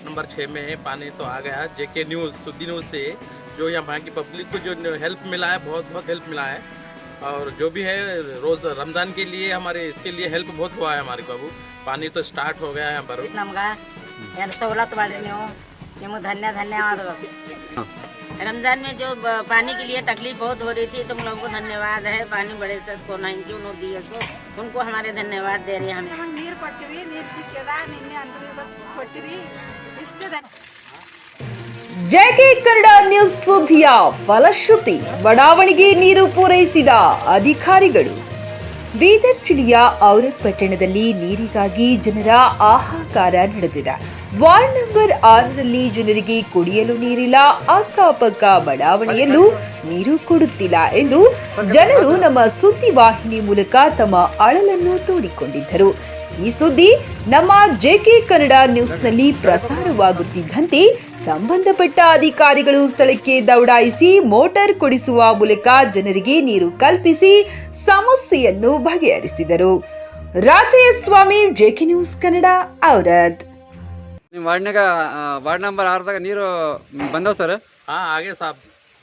Number छः में पानी तो आ गया जेके न्यूज़ सुद्दी न्यूज़ से जो यहाँ की पब्लिक को जो हेल्प मिला है बहुत बहुत हेल्प मिला है और जो भी है रोज़ रमज़ान के लिए हमारे इसके लिए हेल्प बहुत हुआ है हमारे बाबू पानी तो स्टार्ट हो गया है यहाँ पर ನಮ್ಗ ಏನು ಸವಲತ್ತು ಮಾಡಿ ನೀವು ನಿಮಗೆ धन्य धन्यवाद रमजान में जो ब- पानी के लिए तकलीफ बहुत हो रही थी तुम लोगों को धन्यवाद है पानी बड़े से को नाइन्टी उन्होंने दिए तो उनको हमारे धन्यवाद दे रहे हैं हमें ನಮಗೆ ನೀರು ಕೊಟ್ಟಿರಿ ನೀರು ಸಿಕ್ಕಿದ ನಿನ್ನೆ ಅಂದ್ರೆ ಇವತ್ತು ಕೊಟ್ಟಿರಿ ಇಷ್ಟದ ಜೆಕೆ ಕನ್ನಡ ನ್ಯೂಸ್ ಸುದ್ದಿಯ ಫಲಶ್ರುತಿ, ಬಡಾವಣೆಗೆ ನೀರು ಪೂರೈಸಿದ ಅಧಿಕಾರಿಗಳು. ಬೀದರ್ ಜಿಲ್ಲೆಯ ಔರತ್ ಪಟ್ಟಣದಲ್ಲಿ ನೀರಿಗಾಗಿ ಜನರ ಆಹಾಕಾರ ನಡೆದಿದೆ. ವಾರ್ಡ್ ನಂಬರ್ ಆರರಲ್ಲಿ ಜನರಿಗೆ ಕುಡಿಯಲು ನೀರಿಲ್ಲ, ಅಕ್ಕಪಕ್ಕ ಬಡಾವಣೆಯಲ್ಲೂ ನೀರು ಕೊಡುತ್ತಿಲ್ಲ ಎಂದು ಜನರು ನಮ್ಮ ಸುದ್ದಿ ವಾಹಿನಿ ಮೂಲಕ ತಮ್ಮ ಅಳಲನ್ನು ತೋಡಿಕೊಂಡಿದ್ದರು. ಈ ಸುದ್ದಿ ನಮ್ಮ ಜೆಕೆ ಕನ್ನಡ ನ್ಯೂಸ್ನಲ್ಲಿ ಪ್ರಸಾರವಾಗುತ್ತಿದ್ದಂತೆ ಸಂಬಂಧಪಟ್ಟ ಅಧಿಕಾರಿಗಳು ಸ್ಥಳಕ್ಕೆ ದೌಡಾಯಿಸಿ ಮೋಟಾರ್ ಕೊಡಿಸುವ ಮೂಲಕ ಜನರಿಗೆ ನೀರು ಕಲ್ಪಿಸಿ ಸಮಸ್ಯೆಯನ್ನು ಬಗೆಹರಿಸಿದರು ರಾಜಯಸ್ವಾಮಿ ಜೆಕೆ ನ್ಯೂಸ್ ಕನ್ನಡ ಔರದ್ ನಿಮ್ಮ ವಾರ್ಡ್ನಾಗ ವಾರ್ಡ್ ನಂಬರ್ ಆರದಾಗ ನೀರು ಬಂದವ ಸರ್ हाँ आगे साहब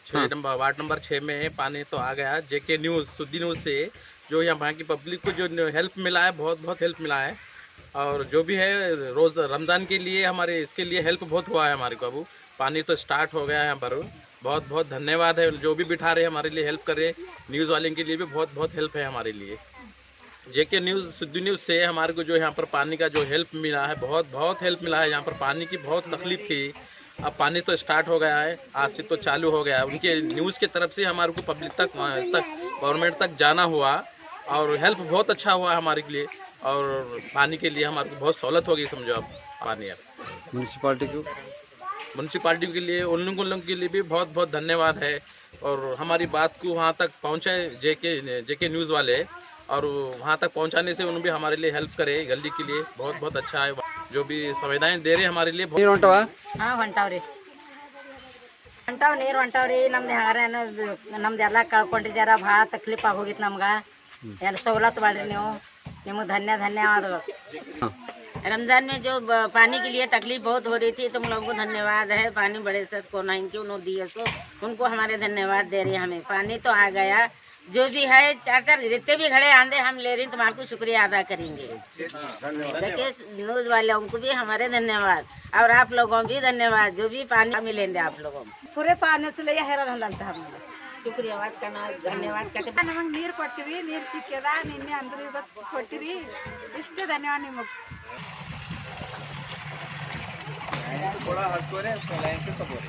छः नंबर वार्ड नंबर छः में पानी तो आ गया जेके न्यूज़ सुद्दी न्यूज़ से जो यहाँ की पब्लिक को जो हेल्प मिला है, बहुत बहुत हेल्प मिला है। और जो भी है, रोज़ रमज़ान के लिए हमारे, इसके लिए हेल्प बहुत हुआ है हमारे बाबू पानी तो स्टार्ट हो गया है यहाँ पर। बहुत बहुत धन्यवाद है। जो भी बिठा रहे हमारे लिए हेल्प कर रहे न्यूज़ वाले के लिए भी बहुत बहुत हेल्प है हमारे लिए। जेके न्यूज़ सिद्धू न्यूज़ से हमारे को जो यहाँ पर पानी का जो हेल्प मिला है, बहुत बहुत हेल्प मिला है यहाँ पर। पानी की बहुत तकलीफ़ थी। अब पानी तो स्टार्ट हो गया है। आज से तो चालू हो गया है। उनके न्यूज़ की तरफ़ से हमारे को पब्लिक तक तक गवर्नमेंट तक जाना हुआ। और हेल्प बहुत अच्छा हुआ हमारे लिए और पानी के लिए हमारे को बहुत सहूलत होगी समझो अब पानी अब ಮುನ್ಸಿಪಾಲ್ಟಿಗೂ म्यूनसिपाली के लिए उन लोगों लोगों के लिए भी बहुत बहुत धन्यवाद है और हमारी बात को वहाँ तक पहुँचाए जेके जेके न्यूज़ वाले और वहाँ तक पहुँचाने से उन्होंने भी हमारे लिए हेल्प करे गली के लिए बहुत बहुत अच्छा है जो भी सुविधाएं दे रहे हैं हमारे लिए बहुत ನೀರು ಹೊಂಟವ ಹಾಂ ಹೊಂಟಾವ್ರಿ ಹೊಂಟಾವ್ ನೀರು ಹೊಂಟಾವ್ರಿ ನಮ್ದು ಹೆಂಗಾರ ಏನೋ ನಮ್ದು ಎಲ್ಲ ಕಳ್ಕೊಂಡಿದ್ದಾರ ಭಾಳ ತಕ್ಲೀಫ್ ಆಗೋಗಿತ್ತು ನಮ್ಗೆ यानी सहूलत बाड़ी नहीं धन्य धन्यवाद रमज़ान में जो पानी के लिए तकलीफ़ बहुत हो रही थी, तुम लोगों को धन्यवाद है। पानी बड़े सर को नहीं क्यों दिए सो उनको हमारे धन्यवाद दे रहे हमें। पानी तो आ गया। जो भी है चार चार जितने भी घड़े आंधे हम ले रहे हैं, तुम्हारा शुक्रिया अदा करेंगे। न्यूज़ वाले को भी हमारे धन्यवाद। और आप लोगों भी धन्यवाद। जो भी पानी मिलेंगे आप लोगों पूरे पानी से लिया हैरान हम ಶುಕ್ರವಾದ ನಾವು ಧನ್ಯವಾದ ಕಟ್ಟಿ ನಮಗೆ ನೀರು ಕೊಟ್ಟಿವಿ ನೀರು ಸಿಕ್ಕಿದ ನಿನ್ನೆ ಅಂದ್ರೆ ಇವತ್ತು ಕೊಟ್ಟಿರಿ ಇಷ್ಟು ಧನ್ಯವಾದ ನಿಮಗೆ ಕೊಡ ಹತ್ತುವರೆ ಲೈನ್ಸ್ ತಗೋರಿ